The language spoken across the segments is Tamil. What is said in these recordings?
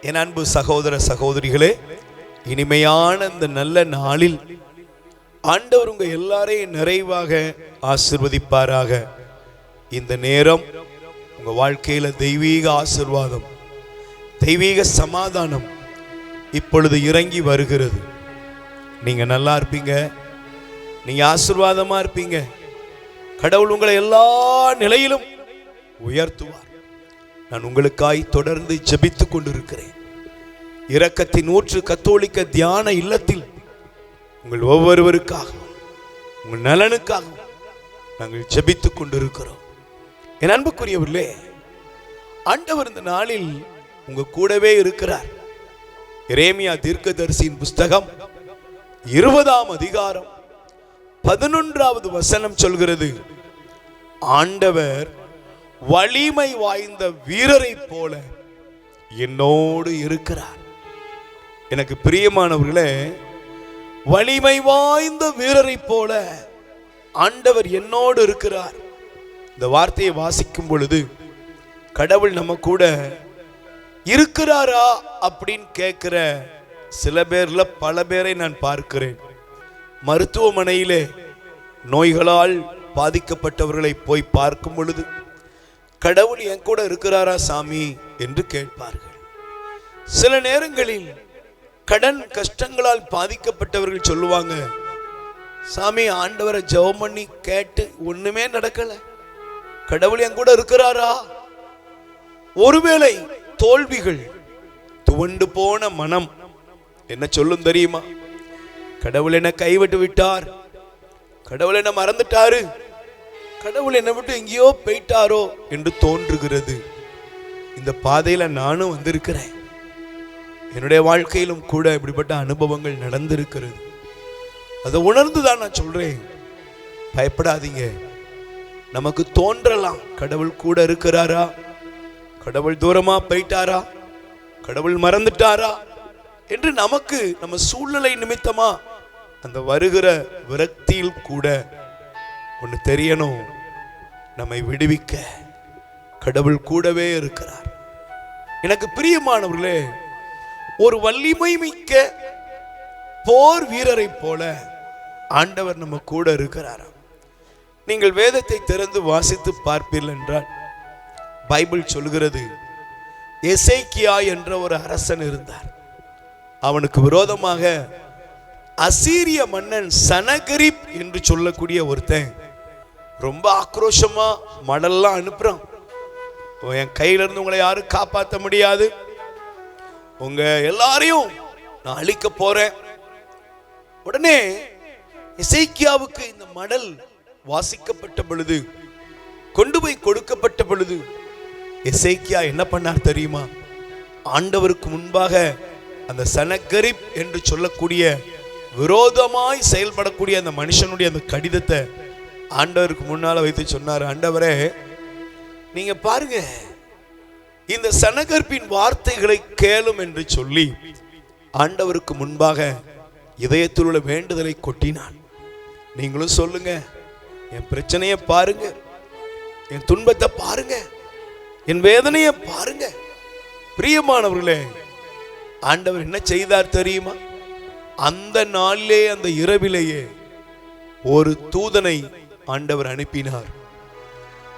என் அன்பு சகோதர சகோதரிகளே இனிமையான இந்த நல்ல நாளில் ஆண்டவர் உங்க எல்லாரையும் நிறைவாக ஆசிர்வதிப்பாராக. இந்த நேரம் உங்க வாழ்க்கையில தெய்வீக ஆசிர்வாதம் தெய்வீக சமாதானம் இப்பொழுது இறங்கி வருகிறது. நீங்க நல்லா இருப்பீங்க. நீங்க ஆசிர்வாதமா இருப்பீங்க. கடவுள் உங்களை எல்லா நிலையிலும் உயர்த்துவார். நான் உங்களுக்காய் தொடர்ந்து ஜெபித்துக் கொண்டிருக்கிறேன். இரக்கத்தின் ஊற்று கத்தோலிக்க தியான இல்லத்தில் உங்கள் ஒவ்வொருவருக்காக உங்கள் நலனுக்காக நாங்கள் ஜெபித்துக் கொண்டிருக்கிறோம். என் அன்புக்குரியவர்களே ஆண்டவர் இந்த நாளில் உங்க கூடவே இருக்கிறார். இரேமியா தீர்க்கதரிசியின் புஸ்தகம் இருபதாம் அதிகாரம் பதினொன்றாவது வசனம் சொல்கிறது ஆண்டவர் வலிமை வாய்ந்த வீரரைப் போல என்னோடு இருக்கிறார். எனக்கு பிரியமானவர்களே வலிமை வாய்ந்த வீரரைப் போல ஆண்டவர் என்னோடு இருக்கிறார். இந்த வார்த்தையை வாசிக்கும் பொழுது கடவுள் நம்ம கூட இருக்கிறாரா அப்படின்னு கேட்கிற சில பேர்ல பல பேரை நான் பார்க்கிறேன். மருத்துவமனையிலே நோய்களால் பாதிக்கப்பட்டவர்களை போய் பார்க்கும் பொழுது கடவுள் என் கூட இருக்கிறாரா சாமி? என்று கேட்பார்கள். சில நேரங்களில் கடன் கஷ்டங்களால் பாதிக்கப்பட்டவர்கள் சொல்லுவாங்க சாமி ஆண்டவரை ஜெபம் பண்ணி கேட்டு ஒண்ணுமே நடக்கல. கடவுள் என் கூட இருக்கிறாரா? ஒருவேளை தோல்விகள் துவண்டு போன மனம் என்ன சொல்லும் தெரியுமா? கடவுள் என்ன கைவிட்டு விட்டார். கடவுள் என்ன மறந்துட்டாரு. கடவுள் என்னை விட்டு எங்கேயோ போயிட்டாரோ என்று தோன்றுகிறது. இந்த பாதையில நானும் வந்திருக்கிறேன். என்னுடைய வாழ்க்கையிலும் கூட இப்படிப்பட்ட அனுபவங்கள் நடந்திருக்கிறது. அதை உணர்ந்து தான் நான் சொல்றேன். பயப்படாதீங்க. நமக்கு தோன்றலாம். கடவுள் கூட இருக்கிறாரா? கடவுள் தூரமா போயிட்டாரா? கடவுள் மறந்துட்டாரா? என்று நமக்கு நம்ம சூழ்நிலை நிமித்தமா அந்த வருகிற விரக்தியில் கூட ஒன்று தெரியணும். நம்மை விடுவிக்க கடவுள் கூடவே இருக்கிறார். எனக்கு பிரியமானவர்களே ஒரு வலிமை மிக்க போர் வீரரை போல ஆண்டவர் நம்ம கூட இருக்கிறாராம். நீங்கள் வேதத்தை திறந்து வாசித்து பார்ப்பீர்கள் என்றால் பைபிள் சொல்கிறது எசைக்கியா என்ற ஒரு அரசன் இருந்தார். அவனுக்கு விரோதமாக அசீரிய மன்னன் சனகரிப் என்று சொல்லக்கூடிய ஒருத்தன் ரொம்ப ஆக்ரோஷமா மடல்லாம் அனுப்புறான். என் கையில இருந்து உங்களை யாரும் காப்பாற்ற முடியாது. உங்க எல்லாரையும் நான் அழிக்க போறேன். உடனே இசைக்கியாவுக்கு இந்த மடல் வாசிக்கப்பட்ட பொழுது கொண்டு போய் கொடுக்கப்பட்ட பொழுது இசைக்கியா என்ன பண்ணார் தெரியுமா? ஆண்டவருக்கு முன்பாக அந்த சனகரிப் என்று சொல்லக்கூடிய விரோதமாய் செயல்படக்கூடிய அந்த மனுஷனுடைய அந்த கடிதத்தை ஆண்டவருக்கு முன்னால் வைத்து சொன்னார் ஆண்டவரே நீங்க பாருங்க இந்த சனகர்ப்பின் வார்த்தைகளை கேளும் என்று சொல்லி ஆண்டவருக்கு முன்பாக இதயத்தில் உள்ள வேண்டுதலை கொட்டினான். நீங்களும் சொல்லுங்க என் பிரச்சனையை பாருங்க என் துன்பத்தை பாருங்க என் வேதனையை பாருங்க. பிரியமானவர்களே ஆண்டவர் என்ன செய்தார் தெரியுமா? அந்த நாளிலே அந்த இரவிலேயே ஒரு தூதனை ஆண்டவர் அனுப்பினார்.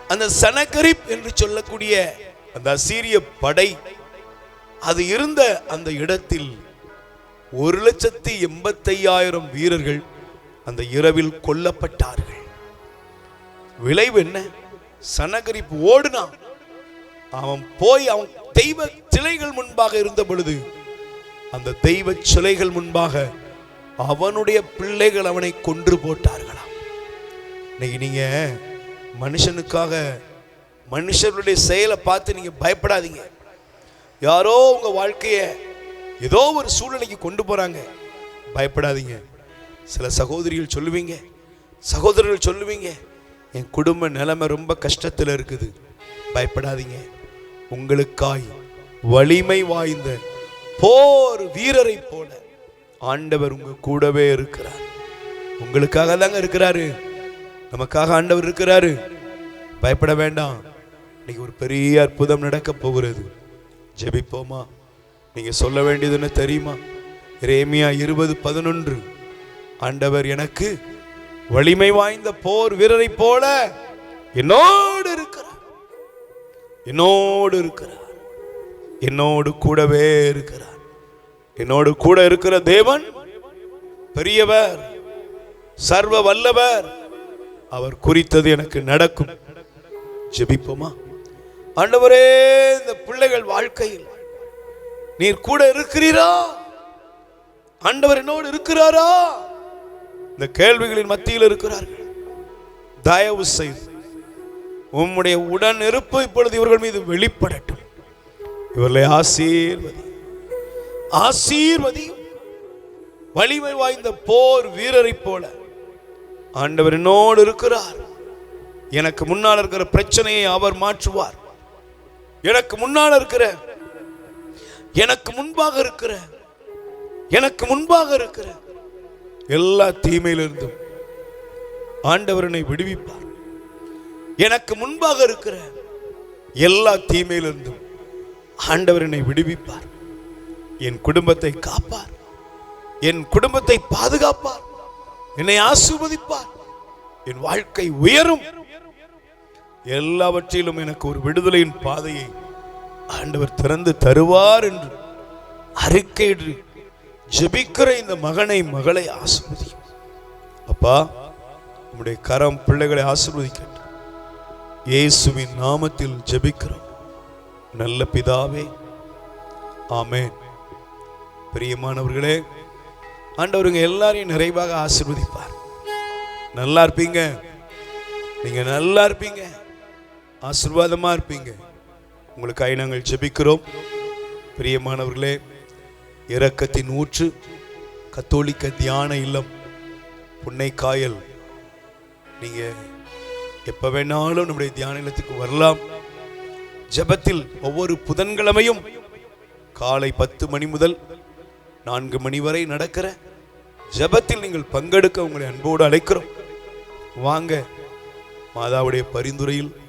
அந்த சனகரிப் என்று சொல்லக்கூடிய அந்த அசீரிய படை அது இருந்த அந்த இடத்தில் ஒரு லட்சத்தி எண்பத்தையாயிரம் வீரர்கள் அந்த இரவில் கொல்லப்பட்டார்கள். விளைவு என்ன? சனகரிப் ஓடுனான். அவன் போய் அவன் தெய்வ சிலைகள் முன்பாக இருந்த பொழுது அந்த தெய்வ சிலைகள் முன்பாக அவனுடைய பிள்ளைகள் அவனை கொன்று போட்டார்கள். இன்னைக்கு நீங்க மனுஷனுக்காக மனுஷனுடைய செயலை பார்த்து நீங்க பயப்படாதீங்க. யாரோ உங்க வாழ்க்கைய ஏதோ ஒரு சூழ்நிலைக்கு கொண்டு போறாங்க. பயப்படாதீங்க. சில சகோதரிகள் சொல்லுவீங்க. சகோதரர்கள் சொல்லுவீங்க என் குடும்ப நிலைமை ரொம்ப கஷ்டத்தில் இருக்குது. பயப்படாதீங்க. உங்களுக்காய் வலிமை வாய்ந்த போர் வீரரை போல ஆண்டவர் உங்க கூடவே இருக்கிறார். உங்களுக்காக தாங்க இருக்கிறாரு. நமக்காக ஆண்டவர் இருக்கிறாரு. பயப்பட வேண்டாம். இன்னைக்கு ஒரு பெரிய அற்புதம் நடக்க போகிறது. ஜெபிப்போமா? நீங்க சொல்ல வேண்டியது என்ன தெரியுமா? ரேமியா இருபது பதினொன்று. ஆண்டவர் எனக்கு வலிமை வாய்ந்த போர் வீரரை போல என்னோடு இருக்கிறார். என்னோடு இருக்கிறார். என்னோடு கூடவே இருக்கிறார். என்னோடு கூட இருக்கிற தேவன் பெரியவர் சர்வ வல்லவர் அவர் குறித்தது எனக்கு நடக்கும். ஜெபிப்போமா? ஆண்டவரே இந்த பிள்ளைகள் வாழ்க்கையில் நீர் கூட இருக்கிறீரா? ஆண்டவர் என்னோடு இருக்கிறாரா? இந்த கேள்விகளின் மத்தியில் இருக்கிறார்கள். தயவு செய்து உம்முடைய உடன் இருப்பு இப்பொழுது இவர்கள் மீது வெளிப்படட்டும். இவர்களை ஆசீர்வதி. ஆசீர்வதி. வலிமை வாய்ந்த போர் வீரரைப் போல. ஆண்டவர் என்னோடு இருக்கிறார். எனக்கு முன்னால் இருக்கிற பிரச்சனையை அவர் மாற்றுவார். எனக்கு முன்னால் இருக்கிற எனக்கு முன்பாக இருக்கிற எனக்கு முன்பாக இருக்கிற எல்லா தீமையிலிருந்தும் ஆண்டவர் என்னை விடுவிப்பார். எனக்கு முன்பாக இருக்கிற எல்லா தீமையிலிருந்தும் ஆண்டவர் என்னை விடுவிப்பார். என் குடும்பத்தை காப்பார். என் குடும்பத்தை பாதுகாப்பார். என்னை ஆசிர்வதிப்பார். என் வாழ்க்கை உயரும். எல்லாவற்றிலும் எனக்கு ஒரு விடுதலையின் பாதையை ஆண்டவர் திறந்து தருவார் என்று அறிக்கையிடு ஜெபிக்கிற இந்த மகனை மகளை ஆசிர்வதி அப்பா உம்முடைய கரம் பிள்ளைகளை ஆசீர்வதிக்கட்டும். இயேசுவின் நாமத்தில் ஜெபிக்கிறோம். நல்ல பிதாவே ஆமே பிரியமானவர்களே ஆண்டவருங்க எல்லாரையும் நிறைவாக ஆசிர்வதிப்பார். நல்லா இருப்பீங்க. நீங்க நல்லா இருப்பீங்க. ஆசிர்வாதமா இருப்பீங்க. உங்களுக்காக நாங்கள் ஜெபிக்கிறோம். பிரியமானவர்களே இரக்கத்தின் ஊற்று கத்தோலிக்க தியான இல்லம் புன்னை காயல். நீங்க எப்ப வேணாலும் நம்முடைய தியான இல்லத்துக்கு வரலாம். ஜெபத்தில் ஒவ்வொரு புதன்கிழமையும் காலை பத்து மணி முதல் நான்கு மணி வரை நடக்கிற ஜெபத்தில் நீங்கள் பங்கெடுக்க உங்களை அன்போடு அழைக்கிறோம். வாங்க மாதாவுடைய பரிந்துரையில்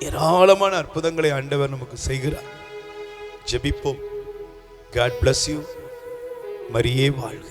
ஏராளமான அற்புதங்களை ஆண்டவர் நமக்கு செய்கிறார். ஜெபிப்போம். காட் பிளஸ் யூ மரியே வாழ்க.